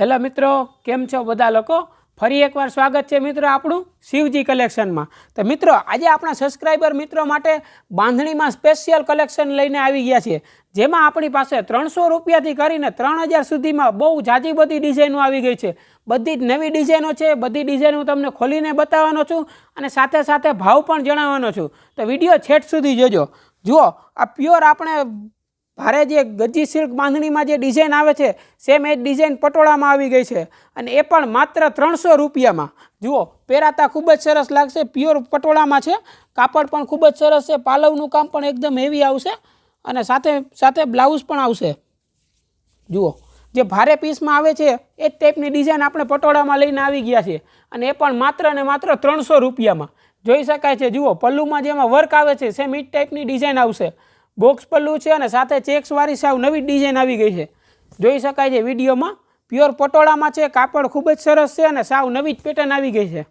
Hello મિત્રો, કેમ છો બધા લોકો? ફરી એકવાર સ્વાગત છે મિત્રો આપણું શિવજી કલેક્શનમાં. તો મિત્રો, આજે આપણા સબસ્ક્રાઈબર મિત્રો માટે બાંધણીમાં સ્પેશિયલ કલેક્શન લઈને આવી ગયા છીએ. જેમાં આપણી પાસે ત્રણસો રૂપિયાથી કરીને ત્રણ હજાર સુધીમાં બહુ જાજી બધી ડિઝાઇનો આવી ગઈ છે. બધી જ નવી ડિઝાઇનો છે, બધી ડિઝાઇન હું તમને ખોલીને બતાવવાનો છું અને સાથે સાથે ભાવ પણ જણાવવાનો છું. તો વીડિયો છેટ સુધી જોજો. જુઓ, આ પ્યોર આપણે ભારે જે ગજી સિલ્ક બાંધણીમાં જે ડિઝાઇન આવે છે સેમ એ ડિઝાઇન પટોળામાં આવી ગઈ છે. અને એ પણ માત્ર ત્રણસો રૂપિયામાં. જુઓ, પહેરાતા ખૂબ જ સરસ લાગશે પ્યોર પટોળામાં છે. કાપડ પણ ખૂબ જ સરસ છે, પાલવનું કામ પણ એકદમ હેવી આવશે. અને સાથે સાથે બ્લાઉઝ પણ આવશે. જુઓ, જે ભારે પીસમાં આવે છે, એ જ ટાઈપની ડિઝાઇન આપણે પટોળામાં લઈને આવી ગયા છીએ. અને એ પણ માત્ર ને માત્ર ત્રણસો રૂપિયામાં. જોઈ શકાય છે, જુઓ, પલ્લુમાં જેમાં વર્ક આવે છે સેમ એ ટાઈપની ડિઝાઇન આવશે. બોક્સ પલ્લું છે અને સાથે ચેક્સવાળી સાવ નવી ડિઝાઇન આવી ગઈ છે. જોઈ શકાય છે વિડીયોમાં પ્યોર પટોળામાં છે, કાપડ ખૂબ જ સરસ છે અને સાવ નવી જ પેટર્ન આવી ગઈ છે.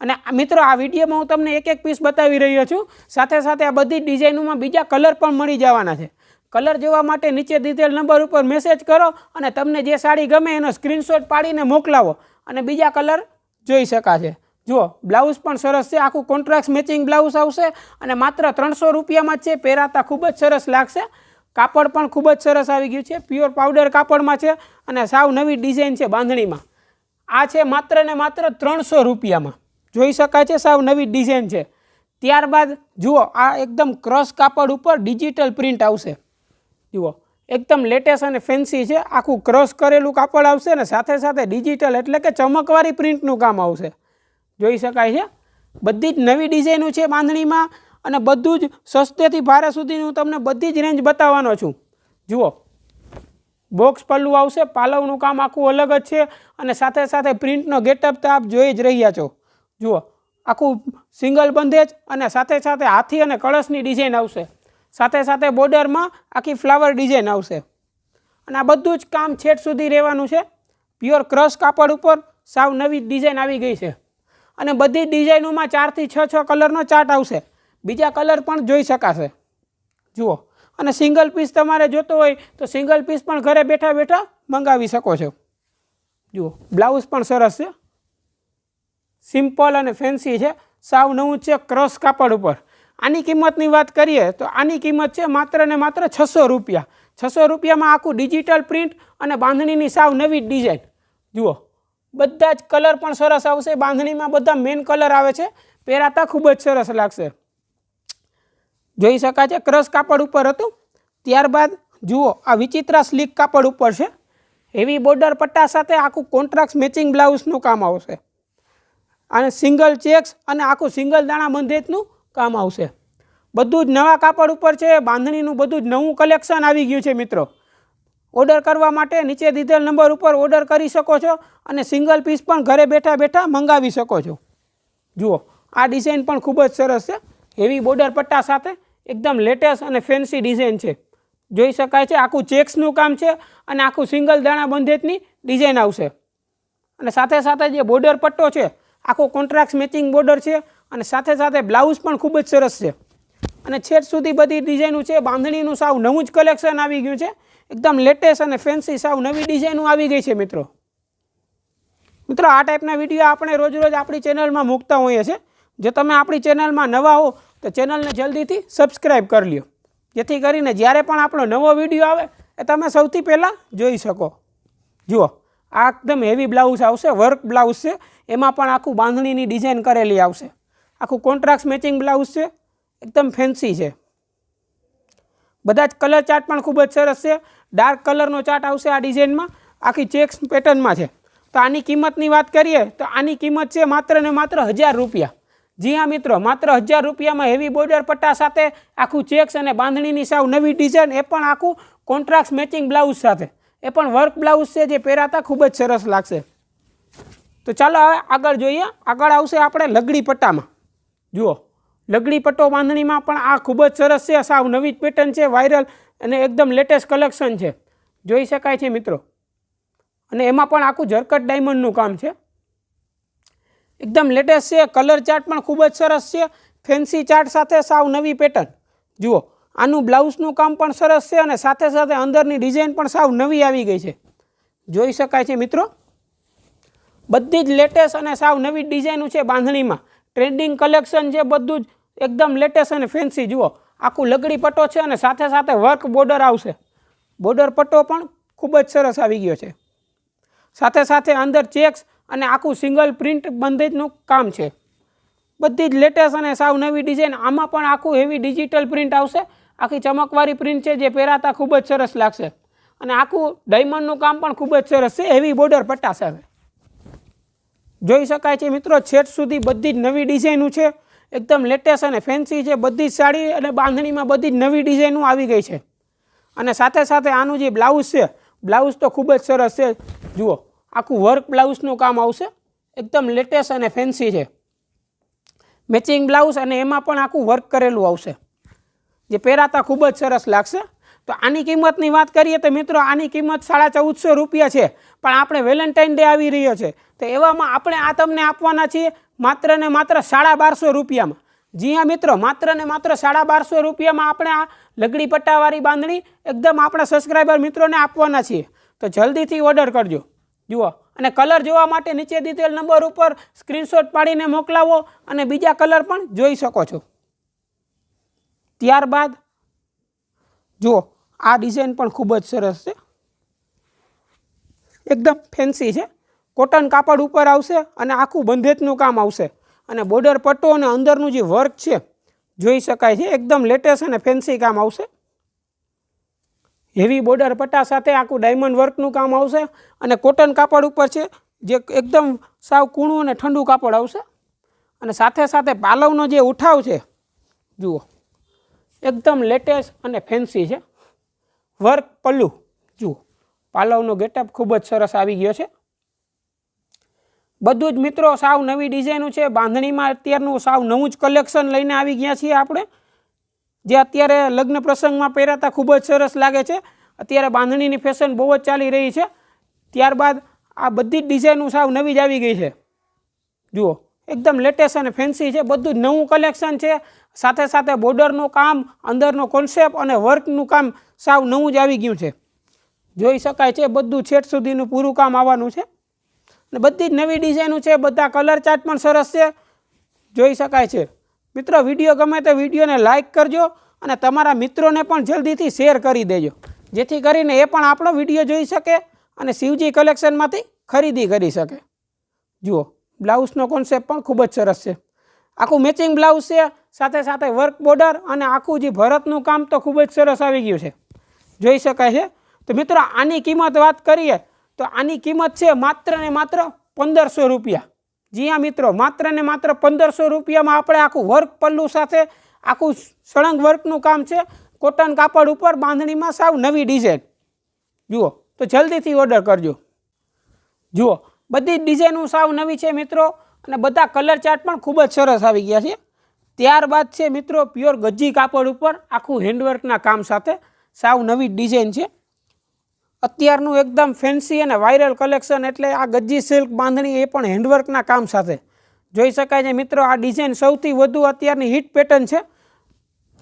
અને મિત્રો, આ વિડીયોમાં હું તમને એક એક પીસ બતાવી રહ્યો છું. સાથે સાથે આ બધી ડિઝાઇનોમાં બીજા કલર પણ મળી જવાના છે. કલર જોવા માટે નીચે ડિટેલ નંબર ઉપર મેસેજ કરો અને તમને જે સાડી ગમે એનો સ્ક્રીનશોટ પાડીને મોકલાવો અને બીજા કલર જોઈ શકાશે. જુઓ, બ્લાઉઝ પણ સરસ છે. આખું કોન્ટ્રાક્ટ મેચિંગ બ્લાઉઝ આવશે અને માત્ર ત્રણસો રૂપિયામાં છે. પહેરાતા ખૂબ જ સરસ લાગશે. કાપડ પણ ખૂબ જ સરસ આવી ગયું છે. પ્યોર પાવડર કાપડમાં છે અને સાવ નવી ડિઝાઇન છે બાંધણીમાં. આ છે માત્ર ને માત્ર ત્રણસો રૂપિયામાં. જોઈ શકાય છે સાવ નવી ડિઝાઇન છે. ત્યારબાદ, જુઓ, આ એકદમ ક્રોસ કાપડ ઉપર ડિજિટલ પ્રિન્ટ આવશે. જુઓ, એકદમ લેટેસ્ટ અને ફેન્સી છે. આખું ક્રોસ કરેલું કાપડ આવશે અને સાથે સાથે ડિજિટલ એટલે કે ચમકવાળી પ્રિન્ટનું કામ આવશે. જોઈ શકાય છે. બધી જ નવી ડિઝાઇનો છે બાંધણીમાં અને બધું જ સસ્તેથી ભારે સુધીનું તમને બધી જ રેન્જ બતાવવાનો છું. જુઓ. બોક્સ પલ્લું આવશે, પાલવનું કામ આખું અલગ જ છે અને સાથે સાથે પ્રિન્ટનો ગેટઅપ તો આપ જોઈ જ રહ્યા છો. જુઓ. આખું સિંગલ બંધેજ અને સાથે સાથે હાથી અને કળશની ડિઝાઇન આવશે. સાથે સાથે બોર્ડરમાં આખી ફ્લાવર ડિઝાઇન આવશે. અને આ બધું જ કામ છેટ સુધી રહેવાનું છે. પ્યોર ક્રશ કાપડ ઉપર સાવ નવી ડિઝાઇન આવી ગઈ છે. અને બધી ડિઝાઇનોમાં ચારથી છ છ કલરનો ચાર્ટ આવશે. બીજા કલર પણ જોઈ શકાશે. જુઓ. અને સિંગલ પીસ તમારે જોતો હોય તો સિંગલ પીસ પણ ઘરે બેઠા બેઠા મંગાવી શકો છો. જુઓ. બ્લાઉઝ પણ સરસ છે. સિમ્પલ અને ફેન્સી છે. સાવ નવું છે ક્રોસ કાપડ ઉપર. આની કિંમતની વાત કરીએ તો આની કિંમત છે માત્ર ને માત્ર છસો રૂપિયા. છસો રૂપિયામાં આખું ડિજિટલ પ્રિન્ટ અને બાંધણીની સાવ નવી ડિઝાઇન. જુઓ. બધા જ કલર પણ સરસ આવશે. બાંધણીમાં બધા મેઇન કલર આવે છે. પહેરાતા ખૂબ જ સરસ લાગશે. જોઈ શકાય છે, ક્રશ કાપડ ઉપર હતું. ત્યારબાદ જુઓ, આ વિચિત્રા સ્લીક કાપડ ઉપર છે. હેવી બોર્ડર પટ્ટા સાથે આખું કોન્ટ્રાક્ટ મેચિંગ બ્લાઉઝનું કામ આવશે. અને સિંગલ ચેક્સ અને આખું સિંગલ દાણા બંધેજનું કામ આવશે. બધું જ નવા કાપડ ઉપર છે. બાંધણીનું બધું જ નવું કલેક્શન આવી ગયું છે મિત્રો. ઓર્ડર કરવા માટે નીચે દીધેલ નંબર ઉપર ઓર્ડર કરી શકો છો અને સિંગલ પીસ પણ ઘરે બેઠા બેઠા મંગાવી શકો છો. જુઓ, આ ડિઝાઇન પણ ખૂબ જ સરસ છે. હેવી બોર્ડર પટ્ટા સાથે એકદમ લેટેસ્ટ અને ફેન્સી ડિઝાઇન છે. જોઈ શકાય છે આખું ચેક્સનું કામ છે અને આખું સિંગલ દાણા બંધેજની ડિઝાઇન આવશે. અને સાથે સાથે જે બોર્ડર પટ્ટો છે, આખો કોન્ટ્રાક્ટ મેચિંગ બોર્ડર છે અને સાથે સાથે બ્લાઉઝ પણ ખૂબ જ સરસ છે. અને છેટ સુધી બધી ડિઝાઇનું છે, બાંધણીનું સાવ નવું જ કલેક્શન આવી ગયું છે. એકદમ લેટેસ્ટ અને ફેન્સી સાવ નવી ડિઝાઇનો આવી ગઈ છે મિત્રો. મિત્રો, આ ટાઈપના વીડિયો આપણે રોજ રોજ આપણી ચેનલમાં મૂકતા હોઈએ છીએ. જો તમે આપણી ચેનલમાં નવા હો, તો ચેનલને જલ્દીથી સબસ્ક્રાઈબ કરી લ્યો. જેથી કરીને જ્યારે પણ આપણો નવો વીડિયો આવે, એ તમે સૌથી પહેલાં જોઈ શકો. જુઓ, આ એકદમ હેવી બ્લાઉઝ આવશે વર્ક બ્લાઉઝ છે. એમાં પણ આખું બાંધણીની ડિઝાઇન કરેલી આવશે. આખું કોન્ટ્રાક્ટ મેચિંગ બ્લાઉઝ છે. એકદમ ફેન્સી છે. બધા જ કલર ચાર્ટ પણ ખૂબ જ સરસ છે. ડાર્ક કલરનો ચાર્ટ આવશે આ ડિઝાઇનમાં આખી ચેક્સ પેટર્નમાં છે. તો આની કિંમતની વાત કરીએ, તો આની કિંમત છે માત્ર ને માત્ર હજાર રૂપિયા. જી હા મિત્રો, માત્ર હજાર રૂપિયામાં હેવી બોર્ડર પટ્ટા સાથે આખું ચેક્સ અને બાંધણીની સાવ નવી ડિઝાઇન એ પણ આખું કોન્ટ્રાક્ટ મેચિંગ બ્લાઉઝ સાથે. એ પણ વર્ક બ્લાઉઝ છે જે પહેરાતા ખૂબ જ સરસ લાગશે. તો ચાલો હવે આગળ જોઈએ, આગળ આવશે આપણે લગડી પટ્ટામાં. જુઓ, લગડી પટ્ટો બાંધણીમાં પણ આ ખૂબ જ સરસ છે, સાવ નવી જ પેટર્ન છે વાયરલ અને એકદમ લેટેસ્ટ કલેક્શન છે. જોઈ શકાય છે મિત્રો. અને એમાં પણ આખું ઝરકટ ડાયમંડનું કામ છે. એકદમ લેટેસ્ટ છે. કલર ચાર્ટ પણ ખૂબ જ સરસ છે. ફેન્સી ચાર્ટ સાથે સાવ નવી પેટર્ન જુઓ, આનું બ્લાઉઝનું કામ પણ સરસ છે અને સાથે સાથે અંદરની ડિઝાઇન પણ સાવ નવી આવી ગઈ છે. જોઈ શકાય છે મિત્રો? બધી જ લેટેસ્ટ અને સાવ નવી ડિઝાઇનો છે બાંધણીમાં. ટ્રેન્ડિંગ કલેક્શન છે બધું જ એકદમ લેટેસ્ટ અને ફેન્સી જુઓ આખું લગડી પટ્ટો છે અને સાથે સાથે વર્ક બોર્ડર આવશે. બોર્ડર પટ્ટો પણ ખૂબ જ સરસ આવી ગયો છે. સાથે સાથે અંદર ચેક્સ અને આખું સિંગલ પ્રિન્ટ બંધેજનું કામ છે. બધી જ લેટેસ્ટ અને સાવ નવી ડિઝાઇન, આમાં પણ આખું હેવી ડિજિટલ પ્રિન્ટ આવશે. આખી ચમકવાળી પ્રિન્ટ છે જે પહેરાતા ખૂબ જ સરસ લાગશે. અને આખું ડાયમંડનું કામ પણ ખૂબ જ સરસ છે. હેવી બોર્ડર પટ્ટા સાથે. જોઈ શકાય છે મિત્રો, છેટ સુધી બધી જ નવી ડિઝાઇનું છે. એકદમ લેટેસ્ટ અને ફેન્સી છે બધી જ સાડી અને બાંધણીમાં બધી જ નવી ડિઝાઇનો આવી ગઈ છે. અને સાથે સાથે આનું જે બ્લાઉઝ છે બ્લાઉઝ તો ખૂબ જ સરસ છે. જુઓ, આખું વર્ક બ્લાઉઝનું કામ આવશે. એકદમ લેટેસ્ટ અને ફેન્સી છે. મેચિંગ બ્લાઉઝ અને એમાં પણ આખું વર્ક કરેલું આવશે. જે પહેરાતા ખૂબ જ સરસ લાગશે. તો આની કિંમતની વાત કરીએ તો મિત્રો, આની કિંમત સાડા ચૌદસો રૂપિયા છે. પણ આપણે વેલેન્ટાઇન ડે આવી રહ્યો છે. તો એવામાં આપણે આ તમને આપવાના છીએ માત્ર ને માત્ર સાડા બારસો રૂપિયામાં. જી હા મિત્રો, માત્ર ને માત્ર સાડા બારસો રૂપિયામાં આપણે આ લગડી પટ્ટાવાળી બાંધણી એકદમ આપણા સબસ્ક્રાઈબર મિત્રોને આપવાના છીએ. તો જલ્દીથી ઓર્ડર કરજો. જુઓ, અને કલર જોવા માટે નીચે દીધેલ નંબર ઉપર સ્ક્રીનશોટ પાડીને મોકલાવો અને બીજા કલર પણ જોઈ શકો છો. ત્યારબાદ, જુઓ, આ ડિઝાઇન પણ ખૂબ જ સરસ છે. એકદમ ફેન્સી છે. કોટન કાપડ ઉપર આવશે અને આખું બંધેજનું કામ આવશે. અને બોર્ડર પટ્ટો અને અંદરનું જે વર્ક છે, જોઈ શકાય છે, એકદમ લેટેસ્ટ અને ફેન્સી કામ આવશે. હેવી બોર્ડર પટ્ટા સાથે આખું ડાયમંડ વર્કનું કામ આવશે અને કોટન કાપડ ઉપર છે, જે એકદમ સાવ કૂણું અને ઠંડુ કાપડ આવશે. અને સાથે સાથે પાલવનો જે ઉઠાવ છે, જુઓ, એકદમ લેટેસ્ટ અને ફેન્સી છે. વર્ક પલ્લુ, જુઓ, પાલવનો ગેટઅપ ખૂબ જ સરસ આવી ગયો છે. બધું જ મિત્રો સાવ નવી ડિઝાઇનો છે. બાંધણીમાં અત્યારનું સાવ નવું જ કલેક્શન લઈને આવી ગયા છીએ આપણે. જે અત્યારે લગ્ન પ્રસંગમાં પહેરાતા ખૂબ જ સરસ લાગે છે. અત્યારે બાંધણીની ફેશન બહુ જ ચાલી રહી છે. ત્યારબાદ આ બધી જ ડિઝાઇનો સાવ નવી જ આવી ગઈ છે. જુઓ, એકદમ લેટેસ્ટ અને ફેન્સી છે. બધું જ નવું કલેક્શન છે. સાથે સાથે બોર્ડરનું કામ, અંદરનો કોન્સેપ્ટ અને વર્કનું કામ સાવ નવું જ આવી ગયું છે. જોઈ શકાય છે, બધું છેટ સુધીનું પૂરું કામ આવવાનું છે. અને બધી જ નવી ડિઝાઇનો છે, બધા કલર ચાર્ટ પણ સરસ છે. જોઈ શકાય છે. મિત્રો, વીડિયો ગમે તો વિડીયોને લાઇક કરજો અને તમારા મિત્રોને પણ જલ્દીથી શેર કરી દેજો. જેથી કરીને એ પણ આપણો વીડિયો જોઈ શકે અને શિવજી કલેક્શનમાંથી ખરીદી કરી શકે. જુઓ, બ્લાઉઝનો કોન્સેપ્ટ પણ ખૂબ જ સરસ છે. આખું મેચિંગ બ્લાઉઝ છે, સાથે સાથે વર્ક બોર્ડર અને આખું જે ભરતનું કામ તો ખૂબ જ સરસ આવી ગયું છે. જોઈ શકાય છે? તો મિત્રો, આની કિંમત વાત કરીએ તો આની કિંમત છે માત્ર ને માત્ર પંદરસો રૂપિયા. જી હા મિત્રો, માત્ર ને માત્ર પંદરસો રૂપિયામાં આપણે આખું વર્ક પલ્લું સાથે, આખું સળંગ વર્કનું કામ છે, કોટન કાપડ ઉપર બાંધણીમાં સાવ નવી ડિઝાઇન. જુઓ, તો જલ્દીથી ઓર્ડર કરજો. જુઓ, બધી ડિઝાઇનો સાવ નવી છે મિત્રો, અને બધા કલર ચાર્ટ પણ ખૂબ જ સરસ આવી ગયા છે. ત્યારબાદ છે મિત્રો પ્યોર ગજ્જી કાપડ ઉપર આખું હેન્ડવર્કના કામ સાથે સાવ નવી ડિઝાઇન છે. અત્યારનું એકદમ ફેન્સી અને વાયરલ કલેક્શન એટલે આ ગજ્જી સિલ્ક બાંધણી એ પણ હેન્ડવર્કના કામ સાથે. જોઈ શકાય છે મિત્રો, આ ડિઝાઇન સૌથી વધુ અત્યારની હિટ પેટર્ન છે.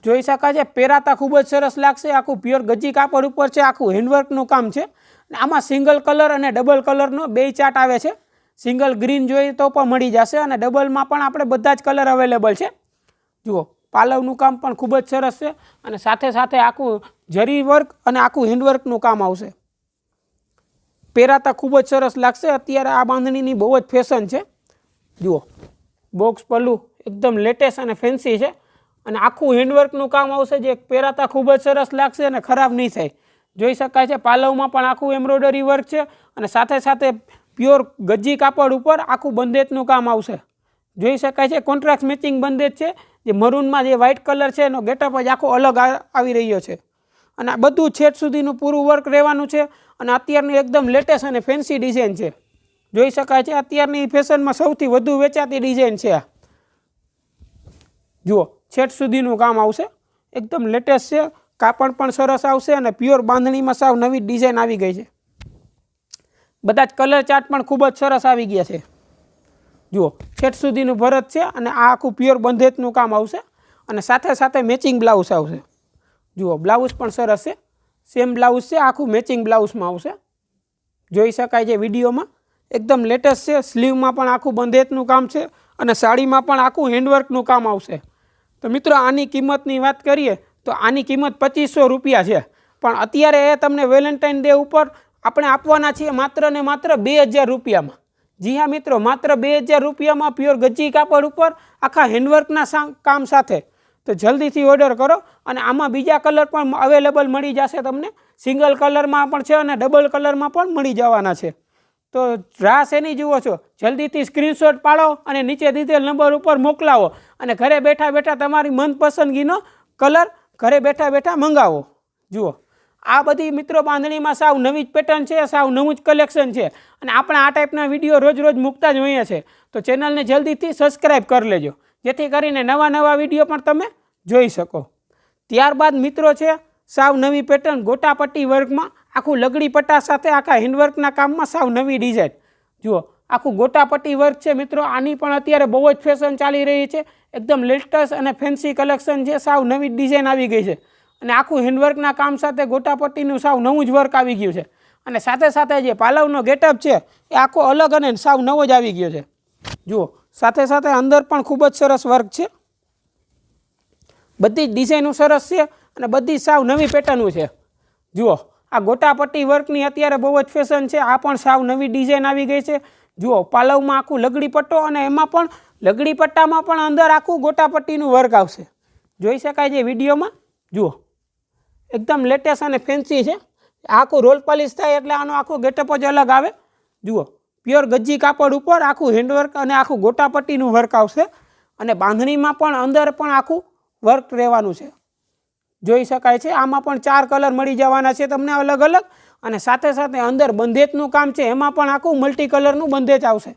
જોઈ શકાય છે, પહેરાતા ખૂબ જ સરસ લાગશે. આખું પ્યોર ગજ્જી કાપડ ઉપર છે, આખું હેન્ડવર્કનું કામ છે. આમાં સિંગલ કલર અને ડબલ કલરનો બે ચાર્ટ આવે છે. સિંગલ ગ્રીન જોઈએ તો પણ મળી જશે અને ડબલમાં પણ આપણે બધા જ કલર અવેલેબલ છે. જુઓ, પાલવનું કામ પણ ખૂબ જ સરસ છે અને સાથે સાથે આખું જરી વર્ક અને આખું હેન્ડવર્કનું કામ આવશે. પહેરાતા ખૂબ જ સરસ લાગશે. અત્યારે આ બાંધણીની બહુ જ ફેશન છે. જુઓ બોક્સ પલ્લું એકદમ લેટેસ્ટ અને ફેન્સી છે. અને આખું હેન્ડવર્કનું કામ આવશે જે પહેરાતા ખૂબ જ સરસ લાગશે અને ખરાબ નહીં થાય. જોઈ શકાય છે, પાલવમાં પણ આખું એમ્બ્રોઇડરી વર્ક છે અને સાથે સાથે પ્યોર ગજ્જી કાપડ ઉપર આખું બંધેજનું કામ આવશે. જોઈ શકાય છે કોન્ટ્રાક્ટ મેચિંગ બંધેજ છે, જે મરૂનમાં જે વ્હાઇટ કલર છે, એનો ગેટઅપ જ આખો અલગ આવી રહ્યો છે. અને આ બધું છેટ સુધીનું પૂરું વર્ક રહેવાનું છે. અને અત્યારની એકદમ લેટેસ્ટ અને ફેન્સી ડિઝાઇન છે. જોઈ શકાય છે, અત્યારની ફેશનમાં સૌથી વધુ વેચાતી ડિઝાઇન છે આ. જુઓ, છેટ સુધીનું કામ આવશે. એકદમ લેટેસ્ટ છે, કાપડ પણ સરસ આવશે અને પ્યોર બાંધણીમાં સાવ નવી ડિઝાઇન આવી ગઈ છે. બધા જ કલર ચાર્ટ પણ ખૂબ જ સરસ આવી ગયા છે. જુઓ, છેટ સુધીનું ભરત છે અને આ આખું પ્યોર બંધેજનું કામ આવશે અને સાથે સાથે મેચિંગ બ્લાઉઝ આવશે. જુઓ બ્લાઉઝ પણ સરસ છે. સેમ બ્લાઉઝ છે, આખું મેચિંગ બ્લાઉઝમાં આવશે. જોઈ શકાય છે વિડીયોમાં. એકદમ લેટેસ્ટ છે સ્લીવમાં પણ આખું બંધેતનું કામ છે અને સાડીમાં પણ આખું હેન્ડવર્કનું કામ આવશે. તો મિત્રો, આની કિંમતની વાત કરીએ, તો આની કિંમત પચીસો રૂપિયા છે. પણ અત્યારે એ તમને વેલેન્ટાઇન ડે ઉપર આપણે આપવાના છીએ માત્ર ને માત્ર બે હજાર રૂપિયામાં. જી હા મિત્રો, માત્ર બે હજાર રૂપિયામાં પ્યોર ગજ્જી કાપડ ઉપર આખા હેન્ડવર્કના કામ સાથે તો જલ્દીથી ઓર્ડર કરો અને આમાં બીજા કલર પણ અવેલેબલ મળી જશે તમને. સિંગલ કલરમાં પણ છે અને ડબલ કલરમાં પણ મળી જવાના છે. તો રાહ એની જુઓ છો. જલ્દીથી સ્ક્રીનશોટ પાડો અને નીચે દીધેલ નંબર ઉપર મોકલાવો અને ઘરે બેઠા બેઠા તમારી મનપસંદગીનો કલર ઘરે બેઠા બેઠા મંગાવો. જુઓ. આ બધી મિત્રો બાંધણીમાં સાવ નવી જ પેટર્ન છે, સાવ નવું જ કલેક્શન છે અને આપણે આ ટાઈપના વીડિયો રોજ રોજ મૂકતા જ હોઈએ છીએ તો ચેનલને જલ્દીથી સબસ્ક્રાઈબ કરી લેજો. જેથી કરીને નવા નવા વીડિયો પણ તમે જોઈ શકો. ત્યારબાદ મિત્રો છે, સાવ નવી પેટર્ન ગોટાપટ્ટી વર્કમાં આખું લગડી પટ્ટા સાથે આખા હેન્ડવર્કના કામમાં સાવ નવી ડિઝાઇન જુઓ, આખું ગોટાપટ્ટી વર્ક છે મિત્રો, આની પણ અત્યારે બહુ જ ફેશન ચાલી રહી છે. એકદમ લેટેસ્ટ અને ફેન્સી કલેક્શન છે સાવ નવી ડિઝાઇન આવી ગઈ છે. અને આખું હેન્ડવર્કના કામ સાથે ગોટાપટ્ટીનું સાવ નવું જ વર્ક આવી ગયું છે. અને સાથે સાથે જે પાલવનો ગેટઅપ છે, એ આખો અલગ અને સાવ નવો જ આવી ગયો છે. જુઓ, સાથે સાથે અંદર પણ ખૂબ જ સરસ વર્ક છે. બધી જ ડિઝાઇનો સરસ છે અને બધી સાવ નવી પેટર્નો છે. જુઓ, આ ગોટાપટ્ટી વર્કની અત્યારે બહુ જ ફેશન છે. આ પણ સાવ નવી ડિઝાઇન આવી ગઈ છે. જુઓ, પાલવમાં આખું લગડી પટ્ટો અને એમાં પણ લગડી પટ્ટામાં પણ અંદર આખું ગોટાપટ્ટીનું વર્ક આવશે. જોઈ શકાય છે વિડીયોમાં? જુઓ, એકદમ લેટેસ્ટ અને ફેન્સી છે. આખું રોલ પોલિશ થાય એટલે આનો આખો ગેટઅપ જ અલગ આવે. જુઓ પ્યોર ગજ્જી કાપડ ઉપર આખું હેન્ડવર્ક અને આખું ગોટાપટ્ટીનું વર્ક આવશે. અને બાંધણીમાં પણ અંદર પણ આખું વર્ક રહેવાનું છે. જોઈ શકાય છે, આમાં પણ ચાર કલર મળી જવાના છે તમને અલગ અલગ. અને સાથે સાથે અંદર બંધેજનું કામ છે, એમાં પણ આખું મલ્ટી કલરનું બંધેજ આવશે.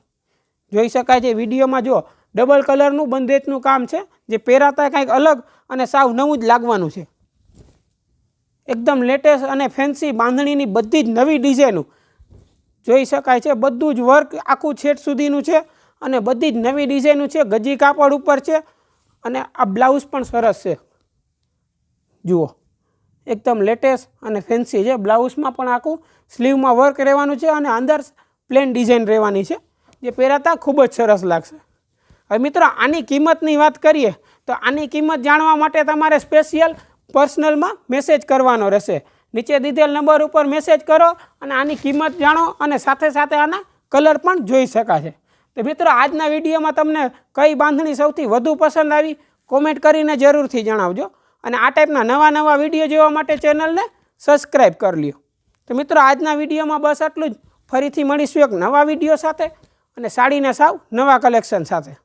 જોઈ શકાય છે, વિડીયોમાં જો ડબલ કલરનું બંધેજનું કામ છે, જે પહેરાતા કંઈક અલગ અને સાવ નવું જ લાગવાનું છે. એકદમ લેટેસ્ટ અને ફેન્સી બાંધણીની બધી જ નવી ડિઝાઇનો જોઈ શકાય છે. બધું જ વર્ક આખું છેટ સુધીનું છે અને બધી જ નવી ડિઝાઇનનું છે. ગજી કાપડ ઉપર છે અને આ બ્લાઉઝ પણ સરસ છે. જુઓ, એકદમ લેટેસ્ટ અને ફેન્સી છે. બ્લાઉઝમાં પણ આખું સ્લીવમાં વર્ક રહેવાનું છે અને અંદર પ્લેન ડિઝાઇન રહેવાની છે, જે પહેરાતા ખૂબ જ સરસ લાગશે. હવે મિત્રો, આની કિંમતની વાત કરીએ તો આની કિંમત જાણવા માટે તમારે સ્પેશિયલ પર્સનલમાં મેસેજ કરવાનો રહેશે. નીચે દીધેલ નંબર ઉપર મેસેજ કરો અને આની કિંમત જાણો અને સાથે સાથે આના કલર પણ જોઈ શકાશે. તો મિત્રો, આજના વિડીયોમાં તમને કઈ બાંધણી સૌથી વધુ પસંદ આવી કોમેન્ટ કરીને જરૂરથી જણાવજો. અને આ ટાઈપના નવા નવા વીડિયો જોવા માટે ચેનલને સબસ્ક્રાઈબ કરી લ્યો. તો મિત્રો, આજના વિડીયોમાં બસ આટલું જ. ફરીથી મળીશું એક નવા વીડિયો સાથે અને સાડીના સાવ નવા કલેક્શન સાથે.